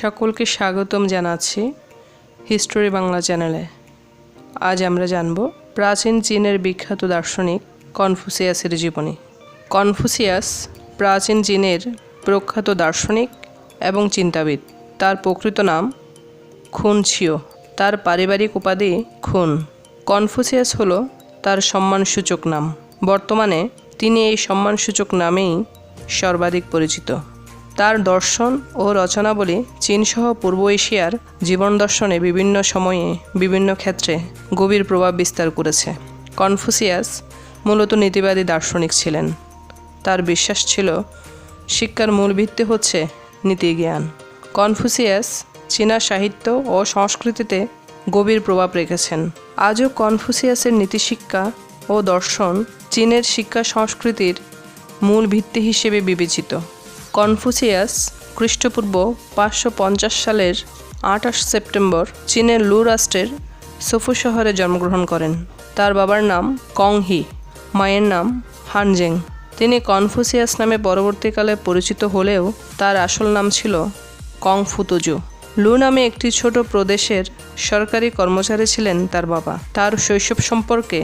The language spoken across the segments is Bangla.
সকলকে স্বাগতম জানাচ্ছি হিস্টোরি বাংলা চ্যানেলে। আজ আমরা জানব প্রাচীন চীনের বিখ্যাত দার্শনিক কনফুসিয়াসের জীবনী। কনফুসিয়াস প্রাচীন চীনের প্রখ্যাত দার্শনিক এবং চিন্তাবিদ। তার প্রকৃত নাম খুন ছিও। তার পারিবারিক উপাধি খুন। কনফুসিয়াস হল তার সম্মানসূচক নাম। বর্তমানে তিনি এই সম্মানসূচক নামেই সর্বাধিক পরিচিত। তার দর্শন ও রচনাবলী চীনসহ পূর্ব এশিয়ার জীবন দর্শনে বিভিন্ন সময়ে বিভিন্ন ক্ষেত্রে গভীর প্রভাব বিস্তার করেছে। কনফুসিয়াস মূলত নীতিবাদী দার্শনিক ছিলেন। তার বিশ্বাস ছিল, শিক্ষার মূল ভিত্তি হচ্ছে নীতিজ্ঞান। কনফুসিয়াস চীনা সাহিত্য ও সংস্কৃতিতে গভীর প্রভাব রেখেছেন। আজও কনফুসিয়াসের নীতিশিক্ষা ও দর্শন চীনের শিক্ষা সংস্কৃতির মূল ভিত্তি হিসেবে বিবেচিত। কনফুসিয়াস খ্রিস্টপূর্ব পাঁচশো পঞ্চাশ সালের আঠাশ সেপ্টেম্বর চীনের লু রাষ্ট্রের সোফু শহরে জন্মগ্রহণ করেন। তার বাবার নাম কংহি মায়ের নাম হানজেং তিনি কনফুসিয়াস নামে পরবর্তীকালে পরিচিত হলেও তার আসল নাম ছিল কংফুতুজু লু নামে একটি ছোট প্রদেশের সরকারি কর্মচারী ছিলেন তার বাবা। তার শৈশব সম্পর্কে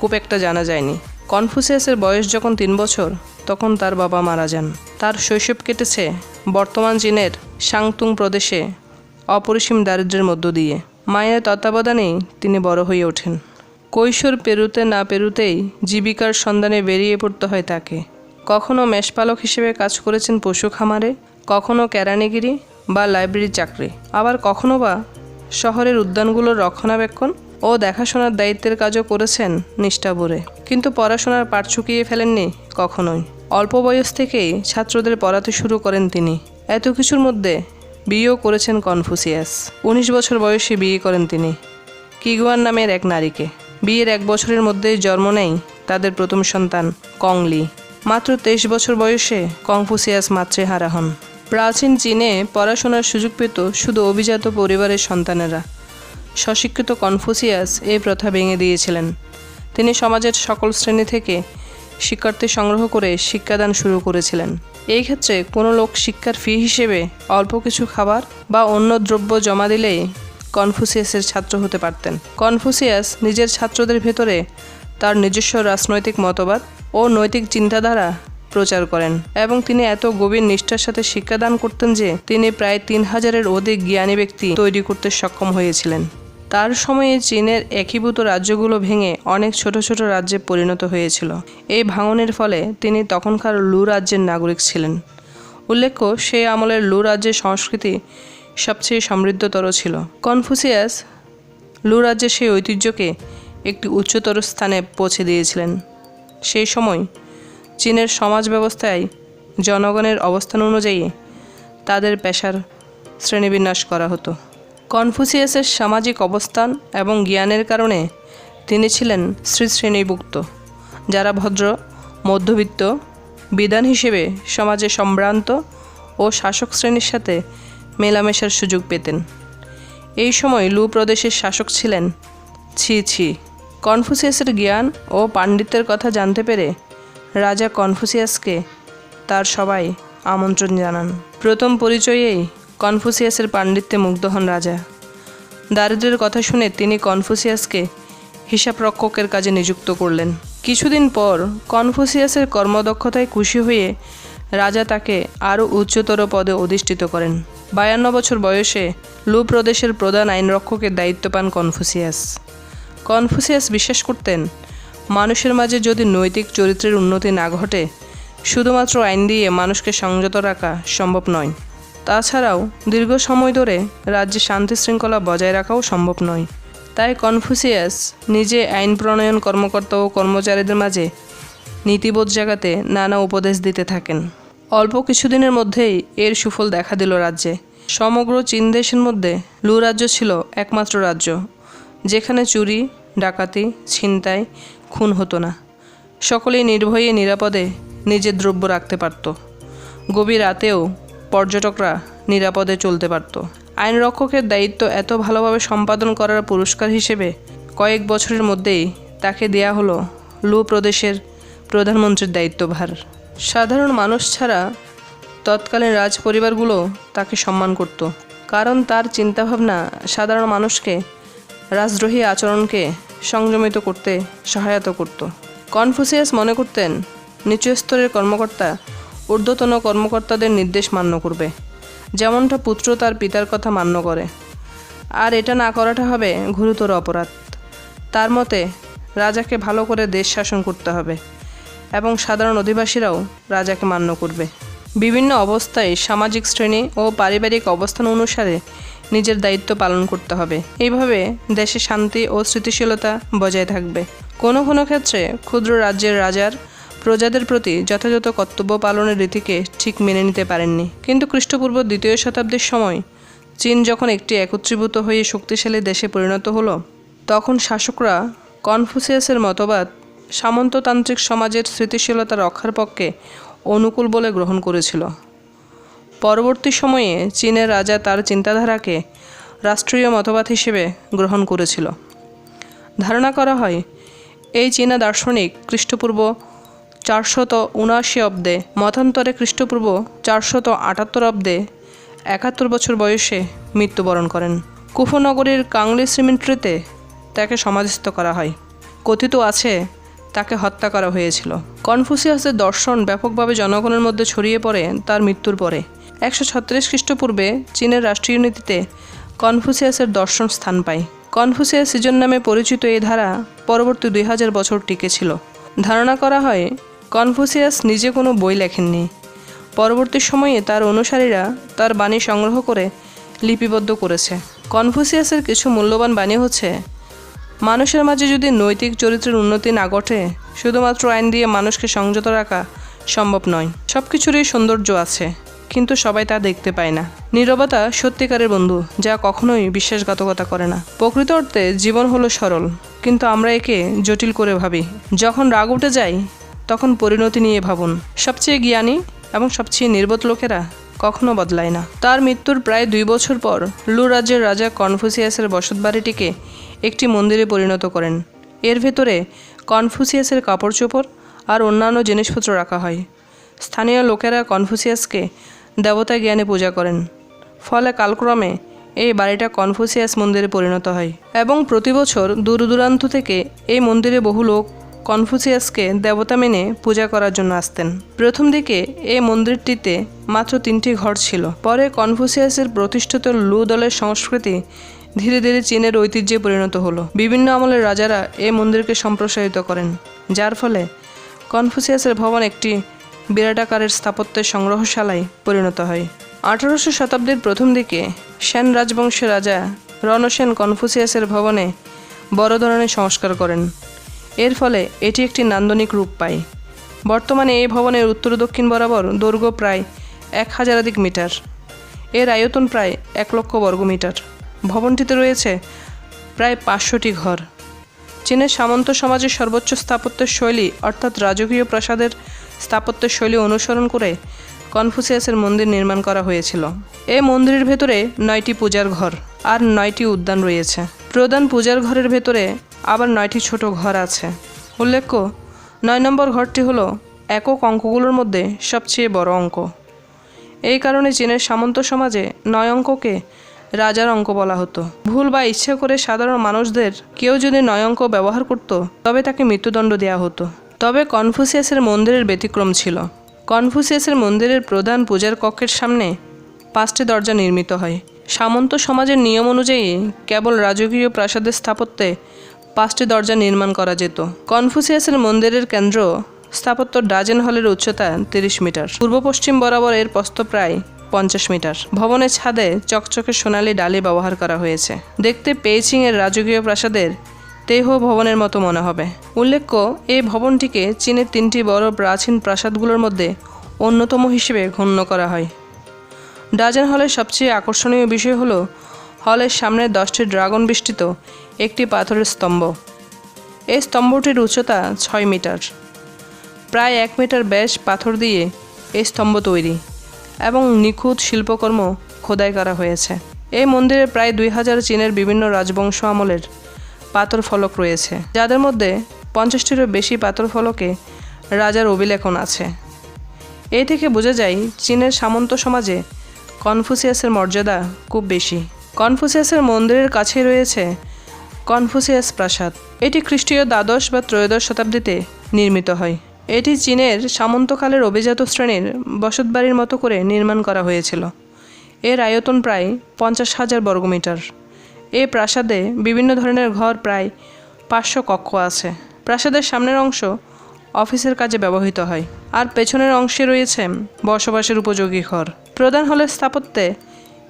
খুব একটা জানা যায়নি। কনফুসিয়াসের বয়স যখন তিন বছর, তখন তার বাবা মারা যান। তার শৈশব কেটেছে বর্তমান চীনের সাংতুং প্রদেশে, অপরিসীম দারিদ্র্যের মধ্য দিয়ে। মায়ের তত্ত্বাবধানেই তিনি বড় হয়ে ওঠেন। কৈশোর পেরুতে না পেরুতেই জীবিকার সন্ধানে বেরিয়ে পড়তে হয় তাকে। কখনো মেষপালক হিসেবে কাজ করেছেন পশু খামারে, কখনো কেরানিগিরি বা লাইব্রেরির চাকরি। আবার কখনো বা শহরের উদ্যানগুলোর রক্ষণাবেক্ষণ ও দেখাশোনার দায়িত্বের কাজও করেছেন নিষ্ঠাভরে কিন্তু পড়াশোনার পাঠ চুকিয়ে ফেলেননি কখনোই। অল্প বয়স থেকেই ছাত্রদের পড়াতে শুরু করেন তিনি। এত কিছুর মধ্যে বিয়েও করেছেন কনফুসিয়াস। উনিশ বছর বয়সে বিয়ে করেন তিনি। কিগুয়ান নামের এক নারীকে। বিয়ের এক বছরের মধ্যেই জন্ম নেয় তাদের প্রথম সন্তান কংলি মাত্র তেইশ বছর বয়সে কংফুসিয়াস মাতৃহারা হন। প্রাচীন চীনে পড়াশোনার সুযোগ পেত শুধু অভিজাত পরিবারের সন্তানেরা। স্বশিক্ষিত কনফুসিয়াস এই প্রথা ভেঙে দিয়েছিলেন। তিনি সমাজের সকল শ্রেণি থেকে শিক্ষার্থী সংগ্রহ করে শিক্ষাদান শুরু করেছিলেন। এই ক্ষেত্রে কোনো লোক শিক্ষার ফি হিসেবে অল্প কিছু খাবার বা অন্য দ্রব্য জমা দিলেই কনফুসিয়াসের ছাত্র হতে পারতেন। কনফুসিয়াস নিজের ছাত্রদের ভেতরে তার নিজস্ব রাজনৈতিক মতবাদ ও নৈতিক চিন্তাধারা প্রচার করেন এবং তিনি এত গভীর নিষ্ঠার সাথে শিক্ষাদান করতেন যে তিনি প্রায় তিন হাজারের অধিক জ্ঞানী ব্যক্তি তৈরি করতে সক্ষম হয়েছিলেন। তার সময়ে চীনের একীভূত রাজ্যগুলো ভেঙে অনেক ছোট ছোট রাজ্যে পরিণত হয়েছিল। এই ভাঙনের ফলে তিনি তখনকার লু রাজ্যের নাগরিক ছিলেন। উল্লেখ্য, সেই আমলের লু রাজ্যের সংস্কৃতি সবচেয়ে সমৃদ্ধতর ছিল। কনফুসিয়াস লু রাজ্যের সেই ঐতিহ্যকে একটি উচ্চতর স্থানে পৌঁছে দিয়েছিলেন। সেই সময় চীনের সমাজ ব্যবস্থায় জনগণের অবস্থান অনুযায়ী তাদের পেশার শ্রেণীবিন্যাস করা হতো। কনফুসিয়াসের সামাজিক অবস্থান এবং জ্ঞানের কারণে তিনি ছিলেন শ্রী শ্রেণীভুক্ত, যারা ভদ্র, মধ্যবিত্ত, বিধান হিসেবে সমাজে সম্ভ্রান্ত ও শাসক শ্রেণির সাথে মেলামেশার সুযোগ পেতেন। এই সময় লু প্রদেশের শাসক ছিলেন ছি ছি। কনফুসিয়াসের জ্ঞান ও পাণ্ডিত্যের কথা জানতে পেরে রাজা কনফুসিয়াসকে তার সবাই আমন্ত্রণ জানান। প্রথম পরিচয়েই কনফুসিয়াসের পাণ্ডিত্যে মুগ্ধ হন রাজা। দারিদ্রের কথা শুনে তিনি কনফুসিয়াসকে হিসাবরক্ষকের কাজে নিযুক্ত করলেন। কিছুদিন পর কনফুসিয়াসের কর্মদক্ষতায় খুশি হয়ে রাজা তাকে আরও উচ্চতর পদে অধিষ্ঠিত করেন। বায়ান্ন বছর বয়সে লু প্রদেশের প্রধান আইনরক্ষকের দায়িত্ব পান কনফুসিয়াস। কনফুসিয়াস বিশ্বাস করতেন, মানুষের মাঝে যদি নৈতিক চরিত্রের উন্নতি না ঘটে, শুধুমাত্র আইন দিয়ে মানুষকে সংযত রাখা সম্ভব নয়। তাছাড়াও দীর্ঘ সময় ধরে রাজ্যে শান্তি শৃঙ্খলা বজায় রাখাও সম্ভব নয়। তাই কনফুসিয়াস নিজে আইন প্রণয়ন কর্মকর্তা ও কর্মচারীদের মাঝে নীতিবোধ জাগাতে নানা উপদেশ দিতে থাকেন। অল্প কিছুদিনের মধ্যেই এর সুফল দেখা দিল রাজ্যে। সমগ্র চীন দেশের মধ্যে লু রাজ্য ছিল একমাত্র রাজ্য, যেখানে চুরি, ডাকাতি, ছিনতাই, খুন হতো না। সকলেই নির্ভয়ে নিরাপদে নিজের দ্রব্য রাখতে পারত। গভীর রাতেও পর্যটকরা নিরাপদে চলতে পারত। আইনরক্ষকের দায়িত্ব এত ভালোভাবে সম্পাদন করার পুরস্কার হিসেবে কয়েক বছরের মধ্যেই তাকে দেয়া হলো লু প্রদেশের প্রধানমন্ত্রীর দায়িত্বভার। সাধারণ মানুষ ছাড়া তৎকালীন রাজ পরিবারগুলো তাকে সম্মান করত। কারণ তার চিন্তাভাবনা সাধারণ মানুষকে রাজদ্রোহী আচরণকে সংযমিত করতে সহায়তা করত। কনফুসিয়াস মনে করতেন, নিচু স্তরের কর্মকর্তা ঊর্ধ্বতন কর্মকর্তাদের নির্দেশ মান্য করবে। যেমনটা পুত্র তার পিতার কথা মান্য করে। আর এটা না করাটা হবে গুরুতর অপরাধ। তার মতে, রাজাকে ভালো করে দেশ শাসন করতে হবে এবং সাধারণ অধিবাসীরাও রাজাকে মান্য করবে। বিভিন্ন অবস্থায় সামাজিক শ্রেণি ও পারিবারিক অবস্থান অনুসারে নিজের দায়িত্ব পালন করতে হবে। এইভাবে দেশে শান্তি ও স্থিতিশীলতা বজায় থাকবে। কোনো কোনো ক্ষেত্রে ক্ষুদ্র রাজ্যের রাজার প্রজাদের প্রতি যথাযথ কর্তব্য পালনের রীতিকে ঠিক মেনে নিতে পারেননি। কিন্তু খ্রিস্টপূর্ব দ্বিতীয় শতাব্দীর সময় চীন যখন একটি একত্রীভূত হয়ে শক্তিশালী দেশে পরিণত হলো, তখন শাসকরা কনফুসিয়াসের মতবাদ সামন্ততান্ত্রিক সমাজের স্মৃতিশীলতা রক্ষার পক্ষে অনুকূল বলে গ্রহণ করেছিল। পরবর্তী সময়ে চীনের রাজা তার চিন্তাধারাকে রাষ্ট্রীয় মতবাদ হিসেবে গ্রহণ করেছিল। ধারণা করা হয়, এই চীনা দার্শনিক খ্রিস্টপূর্ব চারশত উনআশি অব্দে, মতান্তরে খ্রিস্টপূর্ব চারশত আটাত্তর অব্দে, একাত্তর বছর বয়সে মৃত্যুবরণ করেন। কুফনগরীর কাংলি সিমেন্ট্রিতে তাকে সমাধিস্থ করা হয়। কথিত আছে, তাকে হত্যা করা হয়েছিল। কনফুসিয়াসের দর্শন ব্যাপকভাবে জনগণের মধ্যে ছড়িয়ে পড়ে তার মৃত্যুর পরে। একশো ছত্রিশ খ্রিস্টপূর্বে চীনের রাষ্ট্রীয় নীতিতে কনফুসিয়াসের দর্শন স্থান পায়। কনফুসিয়াস সিজন নামে পরিচিত এই ধারা পরবর্তী দুই হাজার বছর টিকেছিল ধারণা করা হয় কনফুসিয়াস নিজে কোনো বই লেখেননি। পরবর্তী সময়ে তার অনুসারীরা তার বাণী সংগ্রহ করে লিপিবদ্ধ করেছে। কনফুসিয়াসের কিছু মূল্যবান বাণী হচ্ছে, মানুষের মাঝে যদি নৈতিক চরিত্রের উন্নতি না ঘটে, শুধুমাত্র আইন দিয়ে মানুষকে সংযত রাখা সম্ভব নয়। সব কিছুরই সৌন্দর্য আছে, কিন্তু সবাই তা দেখতে পায় না। নীরবতা সত্যিকারের বন্ধু, যা কখনোই বিশ্বাসঘাতকতা করে না। প্রকৃত অর্থে জীবন হলো সরল, কিন্তু আমরা একে জটিল করে ভাবি। যখন রাগ উঠে যায় তখন পরিণতি নিয়ে ভাবুন। সবচেয়ে জ্ঞানী এবং সবচেয়ে নির্বোধ লোকেরা কখনো বদলায় না। তার মৃত্যুর প্রায় দুই বছর পর লু রাজ্যের রাজা কনফুসিয়াসের বসতবাড়িটিকে একটি মন্দিরে পরিণত করেন। এর ভেতরে কনফুসিয়াসের কাপড় চোপড় আর অন্যান্য জিনিসপত্র রাখা হয়। স্থানীয় লোকেরা কনফুসিয়াসকে দেবতা জ্ঞানে পূজা করেন। ফলে কালক্রমে এই বাড়িটা কনফুসিয়াস মন্দিরে পরিণত হয়। এবং প্রতি বছর দূর দূরান্ত থেকে এই মন্দিরে বহু লোক কনফুসিয়াসকে দেবতা মেনে পূজা করার জন্য আসতেন। প্রথম দিকে এই মন্দিরটিতে মাত্র তিনটি ঘর ছিল। পরে কনফুসিয়াসের প্রতিষ্ঠিত লু দলের সংস্কৃতি ধীরে ধীরে চীনের ঐতিহ্যে পরিণত হলো। বিভিন্ন আমলের রাজারা এই মন্দিরকে সম্প্রসারিত করেন। যার ফলে কনফুসিয়াসের ভবন একটি বিরাটাকারের স্থাপত্যের সংগ্রহশালায় পরিণত হয়। আঠারোশো শতাব্দীর প্রথম দিকে সেন রাজবংশের রাজা রণসেন কনফুসিয়াসের ভবনে বড় ধরনের সংস্কার করেন। এর ফলে এটি একটি নান্দনিক রূপ পায়। বর্তমানে এই ভবনের উত্তর দক্ষিণ বরাবর দৈর্ঘ্য প্রায় এক হাজারাধিক মিটার। এর আয়তন প্রায় এক লক্ষ বর্গমিটার ভবনটিতে রয়েছে প্রায় পাঁচশোটি ঘর। চীনের সামন্ত সমাজের সর্বোচ্চ স্থাপত্যের শৈলী অর্থাৎ রাজকীয় প্রাসাদের স্থাপত্যের শৈলী অনুসরণ করে কনফুসিয়াসের মন্দির নির্মাণ করা হয়েছিল। এই মন্দিরের ভেতরে নয়টি পূজার ঘর আর নয়টি উদ্যান রয়েছে। প্রধান পূজার ঘরের ভেতরে আবার নয়টি ছোট ঘর আছে। উল্লেখ্য, নয় নম্বর ঘরটি হলো একক অঙ্কগুলোর মধ্যে সবচেয়ে বড় অঙ্ক। এই কারণে চীনের সামন্ত সমাজে নয় অঙ্ককে রাজার অঙ্ক বলা হতো। ভুল বা ইচ্ছা করে সাধারণ মানুষদের কেউ যদি নয় অঙ্ক ব্যবহার করত, তবে তাকে মৃত্যুদণ্ড দেওয়া হতো। তবে কনফুসিয়াসের মন্দিরের ব্যতিক্রম ছিল। কনফুসিয়াসের মন্দিরের প্রধান পূজার কক্ষের সামনে পাঁচটি দরজা নির্মিত হয়। সামন্ত সমাজের নিয়ম অনুযায়ী কেবল রাজকীয় প্রাসাদের স্থাপত্যে পাঁচটি দরজা নির্মাণ করা যেত। কনফুসিয়াসের মন্দিরের কেন্দ্র স্থাপত্য ডাজেন হলের উচ্চতা তিরিশ মিটার। পূর্ব পশ্চিম বরাবর এর প্রস্থ প্রায় পঞ্চাশ মিটার। ভবনের ছাদে চকচকে সোনালি ডালি ব্যবহার করা হয়েছে। দেখতে পেইচিং এর রাজকীয় প্রাসাদের তেহ ভবনের মতো মনে হবে। উল্লেখ্য, এই ভবনটিকে চীনের তিনটি বড় প্রাচীন প্রাসাদগুলোর মধ্যে অন্যতম হিসেবে গণ্য করা হয়। ডাজেন হলের সবচেয়ে আকর্ষণীয় বিষয় হলো হলের সামনে দশটি ড্রাগন বিষ্টিত একটি পাথরের স্তম্ভ। এই স্তম্ভটির উচ্চতা ছয় মিটার। প্রায় এক মিটার ব্যাস পাথর দিয়ে এই স্তম্ভ তৈরি এবং নিখুঁত শিল্পকর্ম খোদাই করা হয়েছে। এই মন্দিরে প্রায় দুই হাজার চীনের বিভিন্ন রাজবংশ আমলের পাথর ফলক রয়েছে। যাদের মধ্যে পঞ্চাশটিরও বেশি পাথর ফলকে রাজার অভিলেখন আছে। এই থেকে বোঝা যায়, চীনের সামন্ত সমাজে কনফুসিয়াসের মর্যাদা খুব বেশি। কনফুসিয়াসের মন্দিরের কাছে রয়েছে কনফুসিয়াস প্রাসাদ। এটি খ্রিস্টীয় দ্বাদশ বা ত্রয়োদশ শতাব্দীতে নির্মিত হয়। এটি চীনের সামন্তকালের অভিজাত শ্রেণির বসতবাড়ির মতো করে নির্মাণ করা হয়েছিল। এর আয়তন প্রায় পঞ্চাশ হাজার বর্গমিটার এ প্রাসাদে বিভিন্ন ধরনের ঘর প্রায় পাঁচশো কক্ষ আছে। প্রাসাদের সামনের অংশ অফিসের কাজে ব্যবহৃত হয়। আর পেছনের অংশে রয়েছে বসবাসের উপযোগী ঘর। প্রধান হলের স্থাপত্যে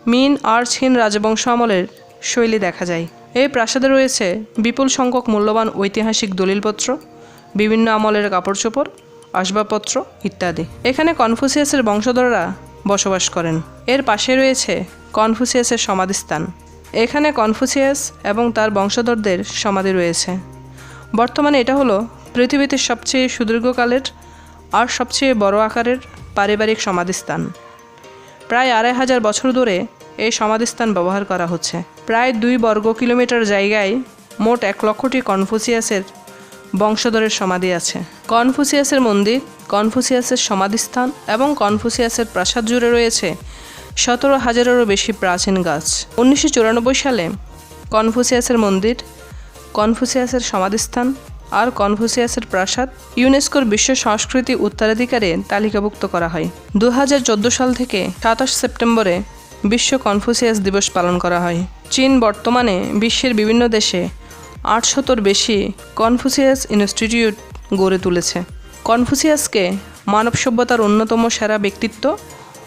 মিন আর চীন রাজবংশ আমলের শৈলী দেখা যায়। এই প্রাসাদে রয়েছে বিপুল সংখ্যক মূল্যবান ঐতিহাসিক দলিলপত্র, বিভিন্ন আমলের কাপড় চোপড় আসবাবপত্র ইত্যাদি। এখানে কনফুসিয়াসের বংশধররা বসবাস করেন। এর পাশে রয়েছে কনফুসিয়াসের সমাধিস্থান। এখানে কনফুসিয়াস এবং তার বংশধরদের সমাধি রয়েছে। বর্তমানে এটা হলো পৃথিবীতে সবচেয়ে সুদীর্ঘকালের আর সবচেয়ে বড় আকারের পারিবারিক সমাধিস্থান। প্রায় আড়াই হাজার বছর ধরে এই সমাধিস্থান ব্যবহার করা হচ্ছে। প্রায় দুই বর্গ কিলোমিটার জায়গায় মোট এক লক্ষটি কনফুসিয়াসের বংশধরের সমাধি আছে। কনফুসিয়াসের মন্দির, কনফুসিয়াসের সমাধিস্থান এবং কনফুসিয়াসের প্রাসাদ জুড়ে রয়েছে সতেরো হাজারেরও বেশি প্রাচীন গাছ। উনিশশো চুরানব্বই সালে কনফুসিয়াসের মন্দির, কনফুসিয়াসের সমাধিস্থান আর কনফুসিয়াসের প্রাসাদ ইউনেস্কোর বিশ্ব সংস্কৃতি উত্তরাধিকারে তালিকাভুক্ত করা হয়। দু হাজার চোদ্দ সাল থেকে সাতাশ সেপ্টেম্বরে বিশ্ব কনফুসিয়াস দিবস পালন করা হয়। চীন বর্তমানে বিশ্বের বিভিন্ন দেশে আটশতর বেশি কনফুসিয়াস ইনস্টিটিউট গড়ে তুলেছে। কনফুসিয়াসকে মানব সভ্যতার অন্যতম সেরা ব্যক্তিত্ব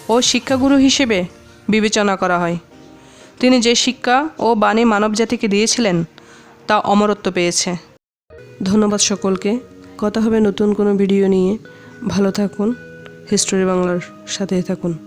ও শিক্ষাগুরু হিসেবে বিবেচনা করা হয়। তিনি যে শিক্ষা ও বাণী মানবজাতিকে দিয়েছিলেন, তা অমরত্ব পেয়েছে। ধন্যবাদ সকলকে। কথা হবে নতুন কোনো ভিডিও নিয়ে। ভালো থাকুন। হিস্টোরি বাংলার সাথেই থাকুন।